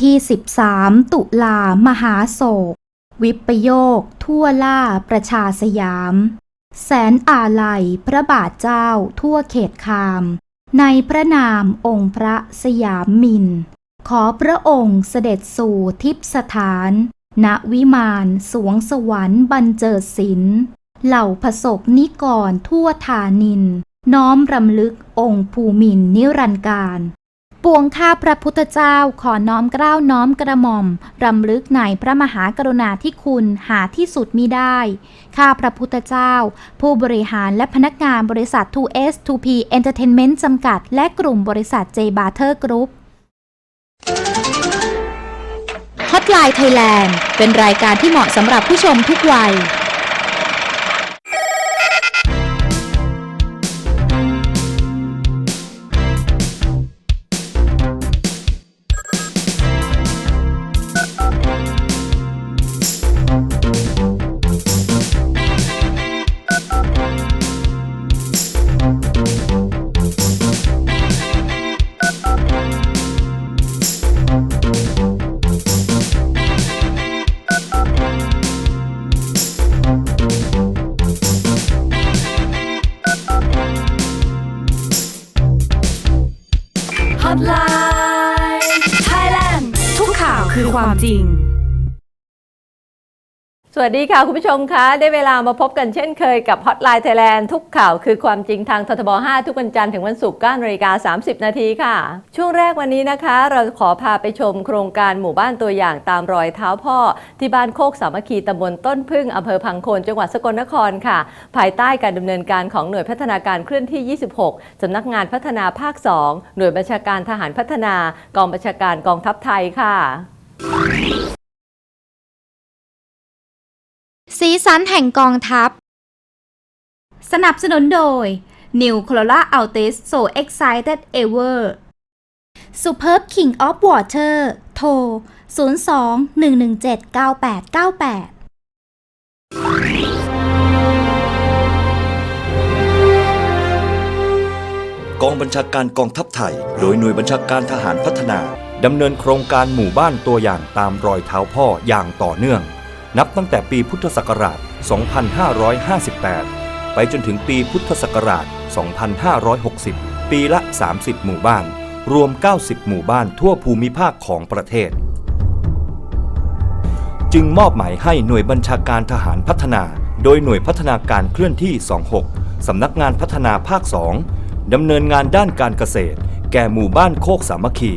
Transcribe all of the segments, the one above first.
ที่ 13 ตุลามหาโศก วิปโยค ทั่วล่าประชาสยาม แสนอาลัยพระบาทเจ้าทั่วเขตคาม ในพระนามองค์พระสยามมิน ขอพระองค์เสด็จสู่ทิพสถาน ณวิมานสวงสวรรค์บันเจิดศิลเหล่าผสกนิกรทั่วธานิน น้อมรำลึกองค์ภูมินนิรันดร์การ ปวงข้าพระพุทธเจ้าขอน้อมเกล้าน้อมกระหม่อม รำลึกในพระมหากรุณาธิคุณหาที่สุดมิได้ ข้าพระพุทธเจ้า ผู้บริหารและพนักงานบริษัท 2S 2P Entertainment จำกัด และกลุ่มบริษัท J Barter Group Hotline Thailand เป็นรายการที่เหมาะสำหรับผู้ชมทุกวัย สวัสดีค่ะ คุณผู้ชมคะ ได้เวลามาพบกันเช่นเคยกับ Hotline Thailand ทุกข่าวคือความจริงทางททบ 5 ทุกวันจันทร์ถึงวันศุกร์9นาฬิกา30 นาทีค่ะ ช่วงแรกวันนี้นะคะ เราขอพาไปชมโครงการหมู่บ้านตัวอย่างตามรอยเท้าพ่อ ที่บ้านโคกสามัคคีตำบลต้นพึ่งอำเภอพังโคนจังหวัดสกลนครค่ะ ภายใต้การดำเนินการของหน่วยพัฒนาการเคลื่อนที่ 26สำนักงานพัฒนาภาค 2 หน่วยบัญชาการทหารพัฒนากองบัญชาการกองทัพไทยค่ะ สีสันแห่งกองทัพ สนับสนุนโดย New Corolla Altis So Excited Ever Superb King of Water โทร 02 117 9898กองบัญชาการกองทัพไทย โดยหน่วยบัญชาการทหารพัฒนา ดำเนินโครงการหมู่บ้านตัวอย่างตามรอยเท้าพ่ออย่างต่อเนื่อง นับตั้งแต่ปีพุทธศักราช 2558 ไปจนถึงปีพุทธศักราช 2560 ปีละ 30 หมู่บ้าน รวม 90 หมู่บ้านทั่วภูมิภาคของประเทศ จึงมอบหมายให้หน่วยบัญชาการทหารพัฒนา โดยหน่วยพัฒนาการเคลื่อนที่ 26 สำนักงานพัฒนาภาค 2 ดำเนินงานด้านการเกษตร แก่หมู่บ้านโคกสามัคคี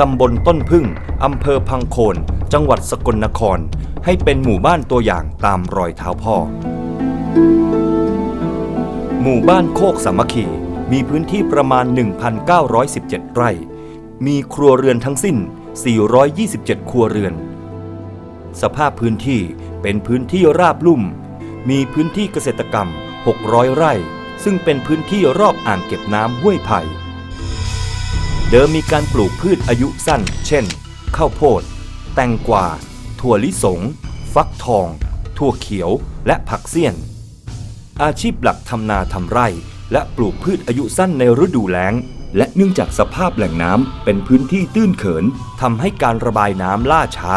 ตำบลต้นพึ่ง อำเภอพังโคน จังหวัดสกลนคร ให้เป็นหมู่บ้านตัวอย่างตามรอยเท้าพ่อ หมู่บ้านโคกสามัคคีมีพื้นที่ประมาณ 1,917 ไร่ มีครัวเรือนทั้งสิ้น 427 ครัวเรือน สภาพพื้นที่เป็นพื้นที่ราบลุ่ม มีพื้นที่เกษตรกรรม 600 ไร่ ซึ่งเป็นพื้นที่รอบอ่างเก็บน้ำห้วยไผ่ เดิมมีการปลูกพืชอายุสั้น เช่น ข้าวโพด แตงกวา ถั่วลิสง ฟักทอง ถั่วเขียว และผักเสี้ยน อาชีพหลักทำนาทำไร่ และปลูกพืชอายุสั้นในฤดูแล้ง และเนื่องจากสภาพแหล่งน้ำเป็นพื้นที่ตื้นเขินทำให้การระบายน้ำล่าช้า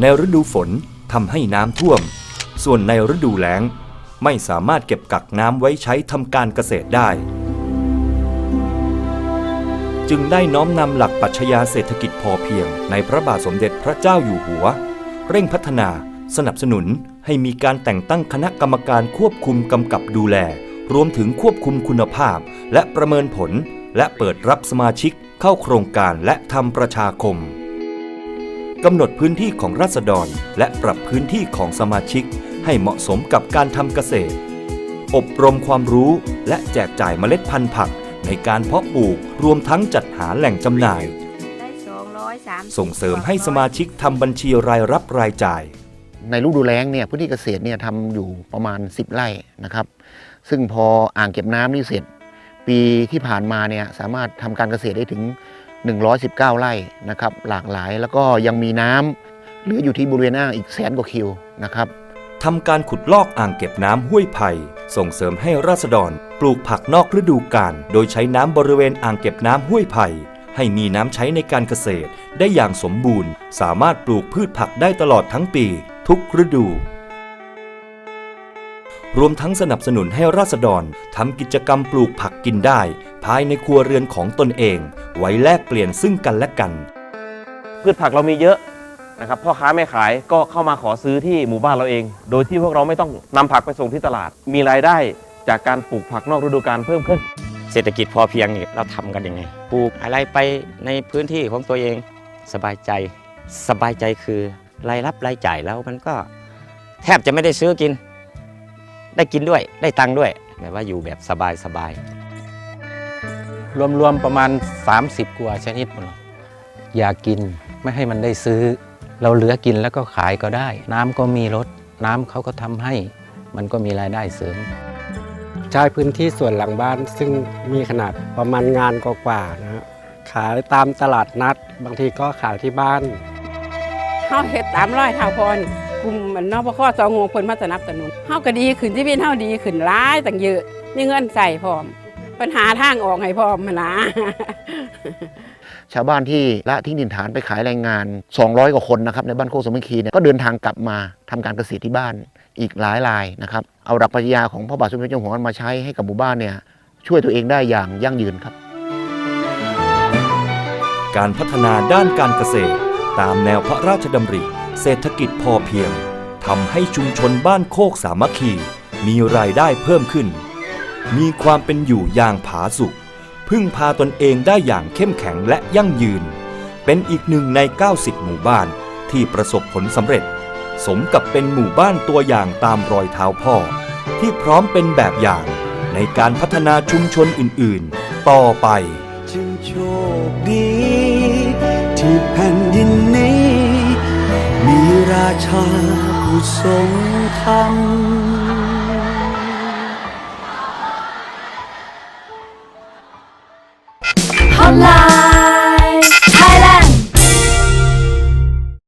ในฤดูฝนทำให้น้ำท่วม ส่วนในฤดูแล้ง ไม่สามารถเก็บกักน้ำไว้ใช้ทำการเกษตรได้จึงได้น้อมนำหลักปัชญาเศรษฐกิจพอเพียงในพระบาทสมเด็จพระเจ้าอยู่หัว เร่งพัฒนา สนับสนุนให้มีการแต่งตั้งคณะกรรมการควบคุมกำกับดูแล รวมถึงควบคุมคุณภาพ และประเมินผล และเปิดรับสมาชิกเข้าโครงการและทำประชาคมกำหนดพื้นที่ของราษฎร และปรับพื้นที่ของสมาชิก ให้เหมาะสมกับการทำเกษตร อบรมความรู้และแจกจ่ายเมล็ดพันธุ์ผักในการเพาะปลูกรวมทั้งจัดหาแหล่งจำหน่าย ส่งเสริมให้สมาชิกทำบัญชีรายรับรายจ่าย ในฤดูแล้งเนี่ยพื้นที่เกษตรเนี่ยทำอยู่ประมาณ 10 ไร่นะครับ ซึ่งพออ่างเก็บน้ำนี่เสร็จ ปีที่ผ่านมาเนี่ยสามารถทำการเกษตรได้ถึง 119 ไร่นะครับหลากหลายแล้วก็ยังมีน้ำเหลืออยู่ที่บริเวณอ่างอีกแสนกว่าคิวนะครับทำการขุดลอกอ่างเก็บน้ำห้วยไผ่ส่งเสริมให้ราษฎรปลูกผักนอกฤดูกาลโดยใช้น้ำบริเวณอ่างเก็บน้ำห้วยไผ่ ให้มีน้ำใช้ในการเกษตรได้อย่างสมบูรณ์ สามารถปลูกพืชผักได้ตลอดทั้งปี ทุกฤดูรวมทั้งสนับสนุนให้ราษฎรทำกิจกรรมปลูกผักกินได้ ภายในครัวเรือนของตนเอง ไว้แลกเปลี่ยนซึ่งกันและกัน พืชผักเรามีเยอะนะครับพ่อค้าแม่ขายก็เข้ามาขอซื้อที่หมู่บ้านเราเอง โดยที่พวกเราไม่ต้องนำผักไปส่งที่ตลาด มีรายได้จากการปลูกผักนอกฤดูกาลเพิ่มขึ้น เศรษฐกิจพอเพียงนี่เราทำกันยังไงปลูกอะไรไปในพื้นที่ของตัวเองสบายใจ สบายใจคือรายรับรายจ่ายแล้วมันก็แทบจะไม่ได้ซื้อกิน ได้กินด้วยได้ตังค์ด้วยแบบว่าอยู่แบบสบายสบายรวมๆประมาณ 30 กว่าชนิดหมดอกอยากกินไม่ให้มันได้ซื้อ เราเหลือกินแล้วก็ขายก็ได้ น้ำก็มีรถน้ำเขาก็ทำให้ มันก็มีรายได้เสริม ใช้พื้นที่ส่วนหลังบ้าน ซึ่งมีขนาดประมาณงานกว่าๆนะฮะขายตามตลาดนัด บางทีก็ขายที่บ้านเฮาเฮ็ดตามร้อยเท่าพรกลุ่มมันนปคสองงเพิ่นมาสนับสนุนเฮาก็ดีขึ้นชีวิตเฮาดีขึ้นหลายตั้งเยอะมีเงินใส่พร้อม ปัญหาทางออกให้พร้อมหั้นนะชาวบ้านที่ละทิ้งดินฐานไปขายแรงงาน 200 กว่าคนนะครับในบ้านโคกสามัคคีเนี่ยก็เดินทางกลับมาทำการเกษตรที่บ้านอีกหลายรายนะครับ เอาหลักปรัชญาของพระบาทสมเด็จเจ้าหัวมาใช้ให้กับหมู่บ้านเนี่ยช่วยตัวเองได้อย่างยั่งยืนครับ การพัฒนาด้านการเกษตร ตามแนวพระราชดำริ เศรษฐกิจพอเพียงทำให้ชุมชนบ้านโคกสามัคคี มีรายได้เพิ่มขึ้น มีความเป็นอยู่อย่างผาสุกพึ่งพาตนเองได้อย่างเข้มแข็งและยั่งยืน เป็นอีกหนึ่งใน 90 หมู่บ้านที่ประสบผลสำเร็จ สมกับเป็นหมู่บ้านตัวอย่างตามรอยเท้าพ่อ ที่พร้อมเป็นแบบอย่างในการพัฒนาชุมชนอื่น ๆ ต่อไป จึงโชคดี ที่แผ่นดินนี้ มีราชาผู้ทรงธรรม